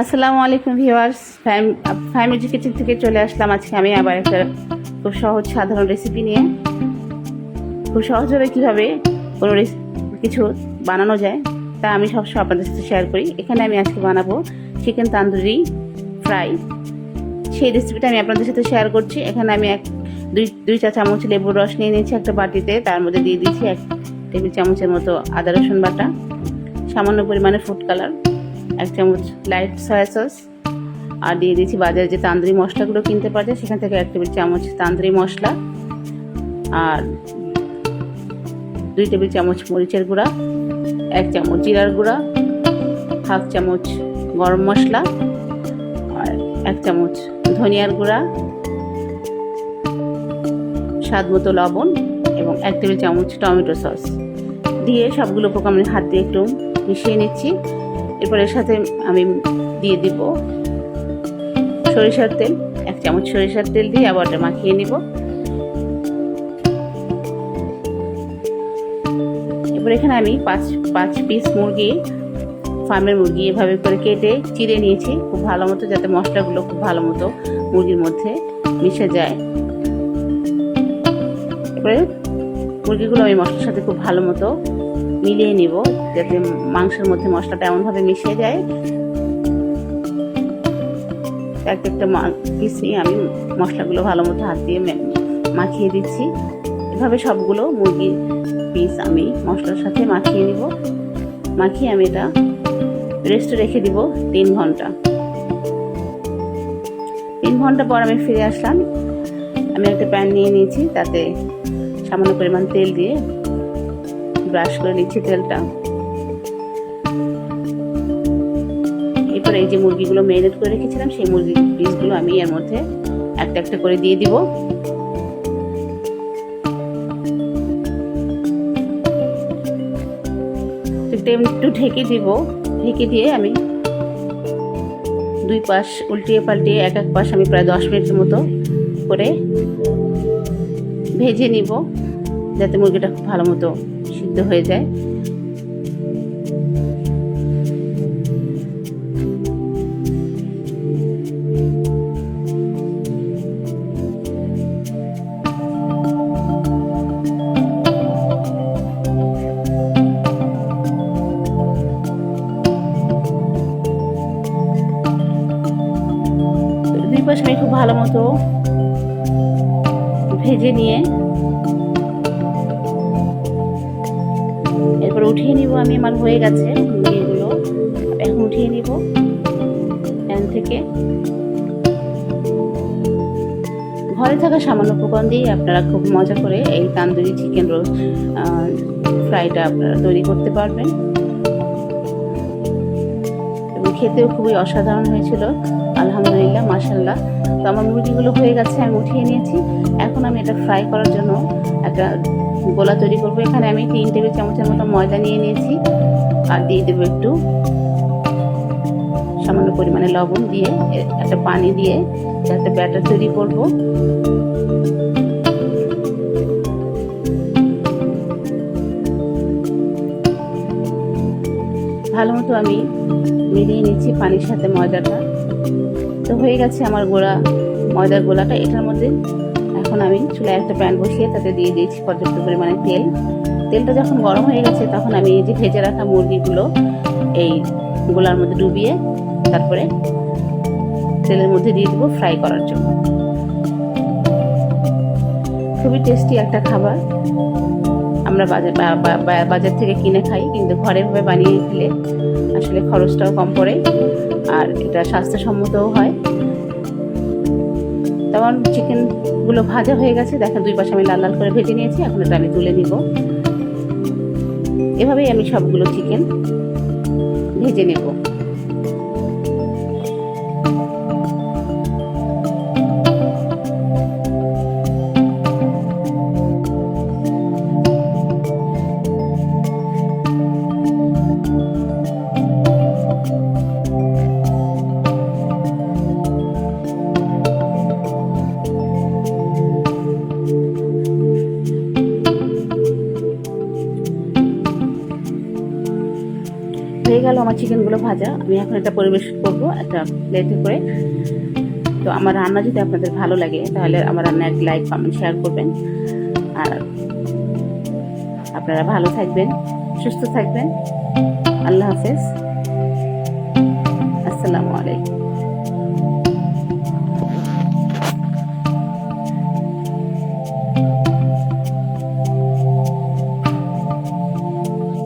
আসসালামু আলাইকুম viewers. Family kitchen থেকে চলে আসলাম আজকে আমি আবার একটা খুব সহজ সাধারণ রেসিপি নিয়ে। খুব সহজভাবে কীভাবে কোনো কিছু বানানো যায়, তা আমি সবসময় আপনাদের সাথে শেয়ার করি। এখানে আমি আজকে বানাবো চিকেন তান্দুরি ফ্রাই সেই রেসিপিটা আমি আপনাদের সাথে শেয়ার করছি। এখানে আমি এক দুই দুই চা চামচ লেবুর রস নিয়ে নিয়েছি একটা বাটিতে। তার মধ্যে দিয়ে দিয়েছি এক টেবিল চামচের মতো আদা রসুন বাটা, সামান্য পরিমাণে ফুড কালার এক চামচ লাইট সয়া সস আর দিয়ে দিয়েছি বাজারে যে তান্দুরি মশলাগুলো কিনতে পাওয়া যায় সেখান থেকে এক টেবিল চামচ তান্দুরি মশলা, আর দুই টেবিল চামচ মরিচের গুঁড়া, এক চামচ জিরার গুঁড়া, হাফ চামচ গরম মশলা, আর এক চামচ ধনিয়ার গুঁড়া, স্বাদ মতো লবণ এবং এক টেবিল চামচ টমেটো সস দিয়ে সবগুলো উপর আমি হাত দিয়ে একটু মিশিয়ে নিচ্ছি। এরপর এর সাথে আমি দিয়ে দিব সরিষার তেল, এক চামচ সরিষার তেল দিয়ে আবার মাখিয়ে নিব। এরপর এখানে আমি পাঁচ পাঁচ পিস মুরগি, ফার্মের মুরগি এভাবে করে কেটে চিড়ে নিয়েছি, খুব ভালো মতো যাতে মশলাগুলো খুব ভালো মতো মুরগির মধ্যে মিশে যায়। এরপরে মুরগিগুলো আমি মশলার সাথে খুব ভালো মতো মিলিয়ে নিব, যাতে মাংসের মধ্যে মশলাটা এমনভাবে মিশে যায়। একটা একটা পিস নিয়ে আমি মশলাগুলো ভালো মতো হাত দিয়ে মাখিয়ে দিচ্ছি। এভাবে সবগুলো মুরগির পিস আমি মশলার সাথে মাখিয়ে নিব। মাখিয়ে আমি এটা রেস্টে রেখে দিব তিন ঘণ্টা। তিন ঘণ্টা পর আমি ফিরে আসলাম। আমি একটা প্যান নিয়ে নিয়েছি, তাতে সামান্য পরিমাণ তেল দিয়ে ব্রাশ করে নিচ্ছি তেলটা। এরপরে এই যে মুরগিগুলো মেরিনেট করে রেখেছিলাম, সেই মুরগির পিসগুলো আমি এর মধ্যে একটা একটা করে দিয়ে দিব। একটু ঢেকে দিব। ঢেকে দিয়ে আমি দুই পাশ উল্টিয়ে পাল্টিয়ে, এক এক পাশ আমি প্রায় দশ মিনিটের মতো করে ভেজে নিব। যাতে মুরগিটা খুব ভালো মতো সিদ্ধ হয়ে যায়। দুই পাশ খুব ভালো মতো ভেজে নিয়ে উঠিয়ে নিব, আমি আমার হয়ে গেছে এগুলো। এখন উঠিয়ে নিব। প্যান থেকে। ঘরে থাকা সামান্য উপকরণ দিয়ে আপনারা খুব মজা করে এই তান্দুরি চিকেন রোস্ট ফ্রাইটা আপনারা তৈরি করতে পারবেন। এবং খেতেও খুবই অসাধারণ হয়েছিল, আলহামদুলিল্লাহ মাসাল্লাহ তো আমার মুরগিগুলো হয়ে গেছে, আমি উঠিয়ে নিয়েছি। এখন আমি এটা ফ্রাই করার জন্য একটা গোলা তৈরি করব। এখানে আমি তিন টেবিল চামচের মতো ময়দা নিয়ে নিয়েছি। আর দিয়ে দেবো একটু সামান্য পরিমাণে লবণ দিয়ে, একটা পানি দিয়ে একটা ব্যাটার তৈরি করব। ভালো মতো আমি মিলিয়ে নিচ্ছি পানির সাথে ময়দাটা। তো হয়ে গেছে আমার গোড়া, ময়দার গোলাটা। এটার মধ্যে এখন আমি চুলায় একটা প্যান বসিয়ে তাতে দিয়ে দিয়েছি পর্যাপ্ত পরিমাণে তেল। তেলটা যখন গরম হয়ে গেছে, তখন আমি এই যে ভেজে রাখা মুরগিগুলো এই গোলার মধ্যে ডুবিয়ে তারপরে তেলের মধ্যে দিয়ে দেবো ফ্রাই করার জন্য। খুবই টেস্টি একটা খাবার। আমরা বাজার বাজার থেকে কিনে খাই, কিন্তু ঘরে ভাবে বানিয়ে খেলে আসলে খরচটাও কম পড়ে আর এটা স্বাস্থ্যসম্মতও হয়। তেমন চিকেনগুলো ভাজা হয়ে গেছে। দেখেন, দুই পাশে আমি লাল লাল করে ভেজে নিয়েছি। এখন এটা আমি তুলে নিব। এভাবেই আমি সবগুলো চিকেন ভেজে নেব। হয়ে গেল আমার চিকেনগুলো ভাজা। আমি এখন এটা পরিবেশন করব, একটা প্লেটে করে। তো আমার রান্না যদি আপনাদের ভালো লাগে, তাহলে আমার রান্না এক লাইক কমেন্ট শেয়ার করবেন। আর আপনারা ভালো থাকবেন, সুস্থ থাকবেন। আল্লাহ হাফেজ। আসসালামু আলাইকুম।